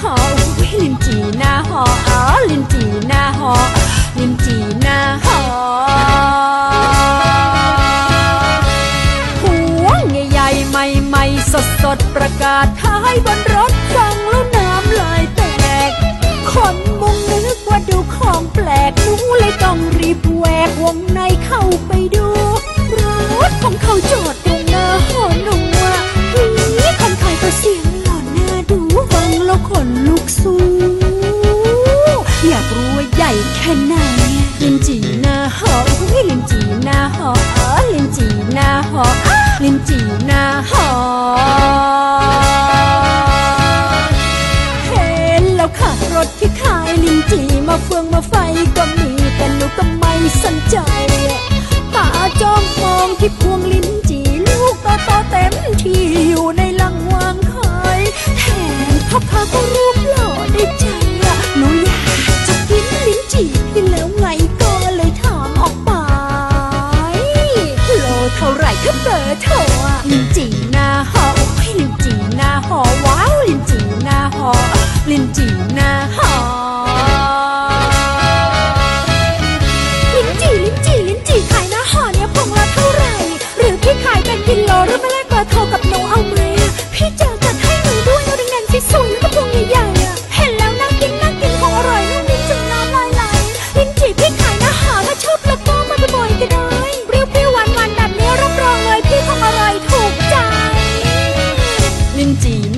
หอลิ้นจีหน้าหออ๋อลิ้นจีหน้าหอลิ้นจีหน้าหอหัวใหญ่ๆใหม่ๆสดสดประกาศท้ายบนรถฟังแล้วน้ำลายแตก คนมุงนึกว่าดูของแปลกหนูเลยต้องรีบแวกวง ลิ้นจี่หน้าหอเห็นแล้วค่ะรถที่ขายลิ้นจี่มาเฟืองมาไฟก็มีแต่หนูก็ไม่สนใจ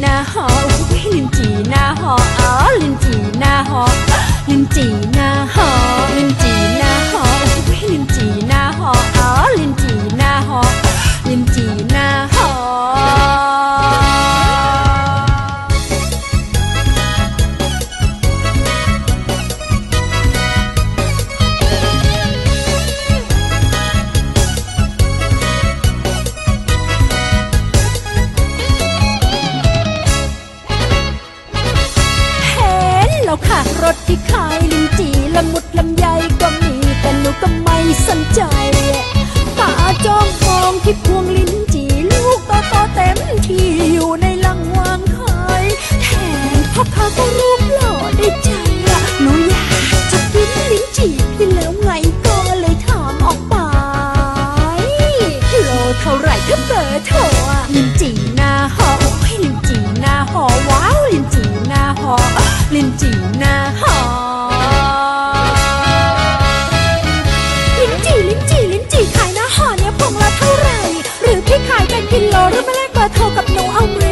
หน้าหออุ้ยลินจีหน้าหออ๋อลินจีหน้าหอลินจีหน้าหอลินจีหน้า แล้วค่ะ รถที่ขายลิ้นจี่ละมุดลำไยก็มี แต่หนูก็ไม่สนใจตาจ้องมองที่พวงลิ้นจี่ลูกโตโตเต็มที่อยู่ในลังวางขายแถมพ่อค้าก็รูปหล่อได้ใจอะหนูอยากจะกินลิ้นจี่ที่แล้วไงก็เลยถามออกไปโลเท่าไหร่ก็เบอร์โทรอลิ้นจี่ ลิ้นจี่หน้าหอลิ้นจี่ลิ้นจี่ลิ้นจี่ขายหน้าหอเนี่ยพวงละเท่าไหร่ หรือพี่ขายเป็นกิโลหรือมาแลกเบอร์โทรกับหนูเอาไหม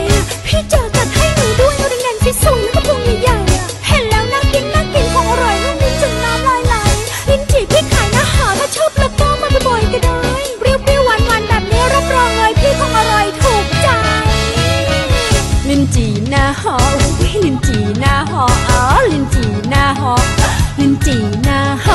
พี่เจอจัดให้หนูด้วยเอาดังๆสวยๆแล้วก็พวงใหญ่ หอกเงินจีหน้าห